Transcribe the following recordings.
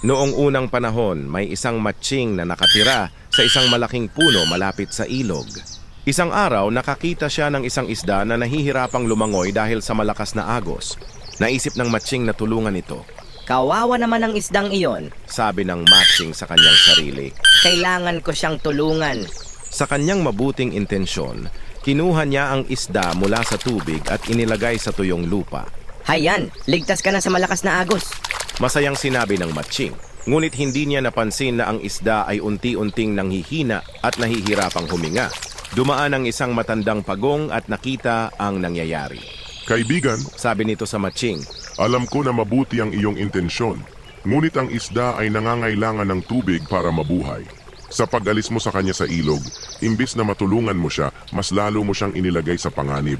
Noong unang panahon, may isang matching na nakatira sa isang malaking puno malapit sa ilog. Isang araw, nakakita siya ng isang isda na nahihirapang lumangoy dahil sa malakas na agos. Naisip ng matching na tulungan ito. Kawawa naman ang isdang iyon. Sabi ng matching sa kanyang sarili. Kailangan ko siyang tulungan. Sa kanyang mabuting intensyon, kinuha niya ang isda mula sa tubig at inilagay sa tuyong lupa. Hayan, ligtas ka na sa malakas na agos. Masayang sinabi ng matching. Ngunit hindi niya napansin na ang isda ay unti-unting nanghihina at nahihirapang huminga. Dumaan ang isang matandang pagong at nakita ang nangyayari. Kaibigan, Sabi nito sa matching, alam ko na mabuti ang iyong intensyon. Ngunit ang isda ay nangangailangan ng tubig para mabuhay. Sa pag-alis mo sa kanya sa ilog, imbis na matulungan mo siya, mas lalo mo siyang inilagay sa panganib.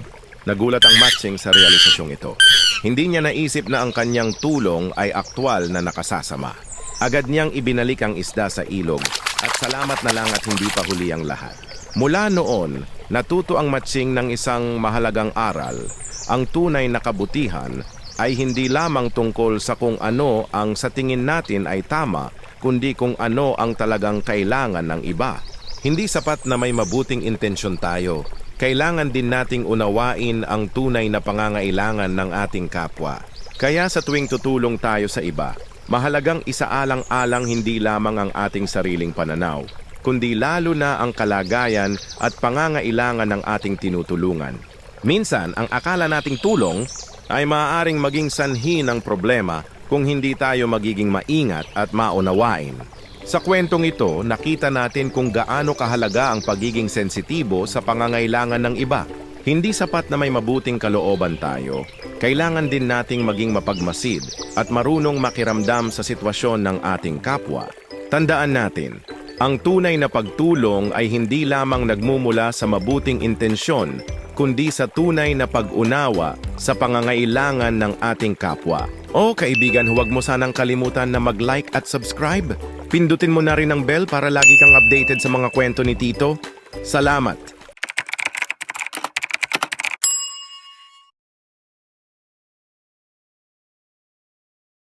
Nagulat ang matching sa realisasyong ito. Hindi niya naisip na ang kanyang tulong ay aktwal na nakasasama. Agad niyang ibinalik ang isda sa ilog at salamat na lang at hindi pa huli ang lahat. Mula noon, natuto ang matching ng isang mahalagang aral. Ang tunay na kabutihan ay hindi lamang tungkol sa kung ano ang sa tingin natin ay tama, kundi kung ano ang talagang kailangan ng iba. Hindi sapat na may mabuting intensyon tayo. Kailangan din nating unawain ang tunay na pangangailangan ng ating kapwa. Kaya sa tuwing tutulong tayo sa iba, mahalagang isaalang-alang hindi lamang ang ating sariling pananaw, kundi lalo na ang kalagayan at pangangailangan ng ating tinutulungan. Minsan, ang akala nating tulong ay maaaring maging sanhi ng problema kung hindi tayo magiging maingat at maunawain. Sa kwentong ito, nakita natin kung gaano kahalaga ang pagiging sensitibo sa pangangailangan ng iba. Hindi sapat na may mabuting kalooban tayo. Kailangan din nating maging mapagmasid at marunong makiramdam sa sitwasyon ng ating kapwa. Tandaan natin, ang tunay na pagtulong ay hindi lamang nagmumula sa mabuting intensyon, kundi sa tunay na pag-unawa sa pangangailangan ng ating kapwa. O kaibigan, huwag mo sanang kalimutan na mag-like at subscribe. Pindutin mo na rin ang bell para lagi kang updated sa mga kwento ni Tito. Salamat!